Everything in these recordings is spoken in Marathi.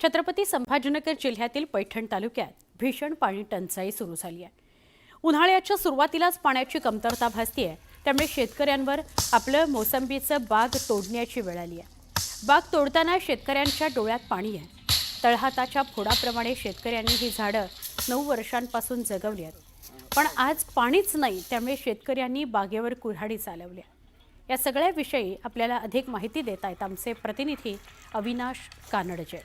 छत्रपती संभाजीनगर जिल्ह्यातील पैठण तालुक्यात भीषण पाणी टंचाई सुरू झाली आहे. उन्हाळ्याच्या सुरुवातीलाच पाण्याची कमतरता भासतीये त्यामुळे शेतकऱ्यांवर आपलं मोसंबीचं बाग तोडण्याची वेळ आली आहे. बाग तोडताना शेतकऱ्यांच्या डोळ्यात पाणी आहे. तळहाताच्या फोडाप्रमाणे शेतकऱ्यांनी ही झाडं नऊ वर्षांपासून जगवली आहेत. पण आज पाणीच नाही त्यामुळे शेतकऱ्यांनी बागेवर कुऱ्हाडी चालवल्या या सगळ्याविषयी आपल्याला अधिक माहिती देत आहेत आमचे प्रतिनिधी अविनाश कानडजे.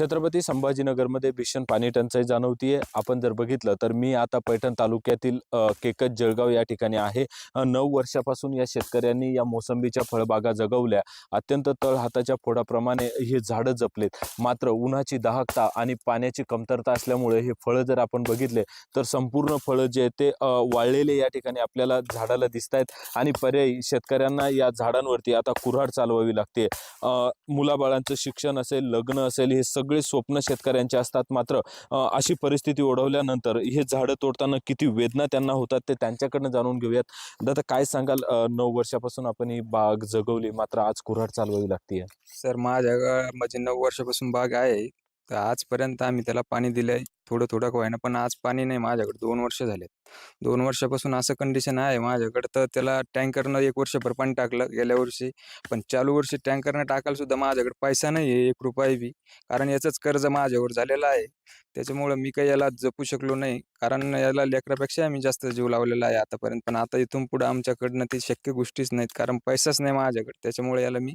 छत्रपती संभाजीनगरमध्ये भीषण पाणी टंचाई जाणवतीये. आपण जर बघितलं तर मी आता पैठण तालुक्यातील केकत जळगाव या ठिकाणी आहे. नऊ वर्षापासून या शेतकऱ्यांनी या मोसंबीच्या फळबागा जगवल्या. अत्यंत तळ हाताच्या फोडाप्रमाणे हे झाडं जपलेत. मात्र उन्हाची दाहकता आणि पाण्याची कमतरता असल्यामुळे हे फळं जर आपण बघितले तर संपूर्ण फळं जे ते वाळलेले या ठिकाणी आपल्याला झाडाला दिसत आहेत आणि पर्यायी शेतकऱ्यांना या झाडांवरती आता कुऱ्हाड चालवावी लागते. मुलाबाळांचं शिक्षण असेल लग्न असेल हे सगळं सगळे स्वप्न शेतकऱ्यांचे असतात. मात्र अशी परिस्थिती ओढवल्यानंतर हे झाडं तोडताना किती वेदना त्यांना होतात ते त्यांच्याकडनं जाणून घेऊयात. दादा काय सांगाल? नऊ वर्षापासून आपण ही बाग जगवली. मात्र आज कुऱ्हाड चालवावी लागते सर माझ्या म्हणजे नऊ वर्षापासून बाग आहे. तर आजपर्यंत आम्ही त्याला पाणी दिलंय थोडं थोडं का होईना. पण आज पाणी नाही माझ्याकडे. दोन वर्ष झालेत. दोन वर्षापासून असं कंडिशन आहे माझ्याकडे. तर त्याला टँकरनं एक वर्षभर पाणी टाकलं गेल्या वर्षी. पण चालू वर्षी टँकरनं टाकायला सुद्धा माझ्याकडे पैसा नाही आहे एक रुपये बी. कारण याचंच कर्ज माझ्यावर झालेलं आहे. त्याच्यामुळं मी काही याला जपू शकलो नाही. कारण याला लेकरापेक्षा आम्ही जास्त जीव लावलेला आहे आतापर्यंत. पण आता इथून पुढे आमच्याकडनं ती शक्य गोष्टीच नाहीत. कारण पैसाच नाही माझ्याकडे. त्याच्यामुळे याला मी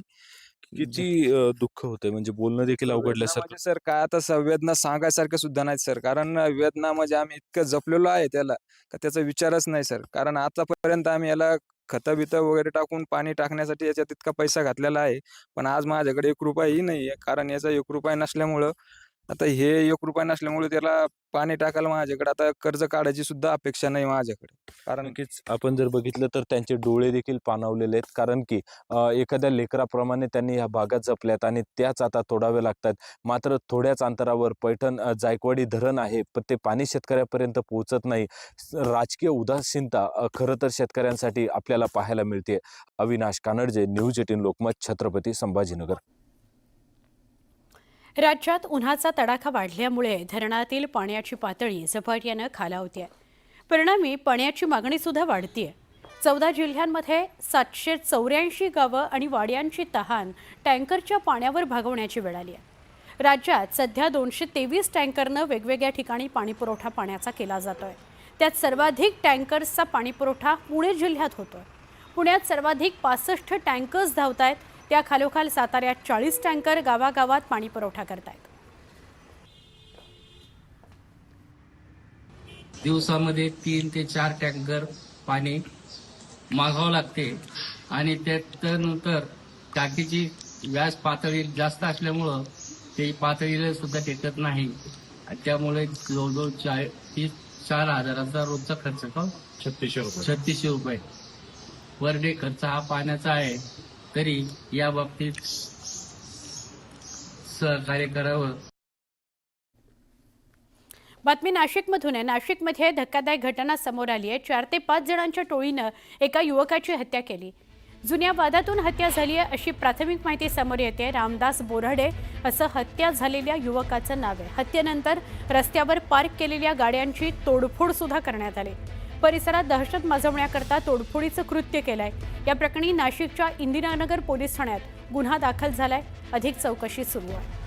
किती अ, दुःख होते म्हणजे बोलणं देखील अवघडल्यासारखं वेदना म्हणजे सर काय आता स- वेदना सांगायसारखं सुद्धा नाही सर. कारण वेदना म्हणजे आम्ही इतकं जपलेलो आहे त्याला का त्याचा विचारच नाही सर. कारण आतापर्यंत आम्ही याला खतं बितं वगैरे टाकून पाणी टाकण्यासाठी याच्यात इतका पैसा घातलेला आहे. पण आज माझ्याकडे एक रुपयाही नाही आहे कारण याचा एक रुपया नसल्यामुळं आता हे एक रुपया नसल्यामुळे त्याला पाणी टाकायला माझ्याकडे. आता कर्ज काढायची सुद्धा अपेक्षा नाही माझ्याकडे. कारण नक्कीच. आपण जर बघितलं तर त्यांचे डोळे देखील पाणावलेले आहेत. कारण की अ, एखाद्या लेकराप्रमाणे त्यांनी ह्या भागात जपल्यात आणि त्याच आता तोडाव्या लागतात. मात्र थोड्याच अंतरावर पैठण अ, जायकवाडी धरण आहे पण ते पाणी शेतकऱ्यापर्यंत पोहोचत नाही. स- राजकीय उदासीनता अ, खरं तर शेतकऱ्यांसाठी आपल्याला पाहायला मिळते अविनाश कानडजे न्यूज एटीन लोकमत छत्रपती संभाजीनगर. राज्यात उन्हाचा तडाखा वाढल्यामुळे धरणातील पाण्याची पातळी झपाट्यानं खालावते परिणामी पाण्याची मागणीसुद्धा वाढतीये. चौदा जिल्ह्यांमध्ये सातशे चौऱ्याऐंशी गावं आणि वाड्यांची तहान टँकरच्या पाण्यावर भागवण्याची वेळ आली आहे राज्यात सध्या दोनशे तेवीस टँकरनं वेगवेगळ्या ठिकाणी पाणीपुरवठा पाण्याचा केला जातोय. त्यात सर्वाधिक टँकर्सचा पाणीपुरवठा पुणे जिल्ह्यात होतोय. पुण्यात सर्वाधिक पासष्ट टँकर्स धावत आहेत त्या खालोखाल साताऱ्यात चाळीस टँकर गावागावात पाणी पुरवठा करतायत. दिवसामध्ये तीन ते चार टँकर पाणी मागावं लागते आणि त्यानंतर टाकीची व्यास पातळी जास्त असल्यामुळं ते पातळीला सुद्धा टेकत नाही. त्यामुळे जवळजवळ चार तीस चार हजाराचा रोजचा खर्च का छत्तीसशे रुपये. छत्तीसशे रुपये. पर डे खर्च हा पाण्याचा आहे. तरी या बाबतीत सहकार्य करावं. बातमी नाशिकमधून आहे. नाशिकमध्ये धक्कादायक घटना समोर आली आहे. चार ते पाच जणांच्या टोळीनं एका युवकाची हत्या केली. जुन्या वादातून हत्या झाली आहे अशी प्राथमिक माहिती समोर येते. रामदास बोराडे असं हत्या झालेल्या युवकाचं नाव आहे. हत्येनंतर रस्त्यावर पार्क केलेल्या गाड्यांची तोडफोड सुद्धा करण्यात आली. परिसरात दहशत माजवण्याकरता तोडफोडीचं कृत्य केलंय. या प्रकरणी नाशिकच्या इंदिरानगर पोलीस ठाण्यात गुन्हा दाखल झालाय. अधिक चौकशी सुरू आहे.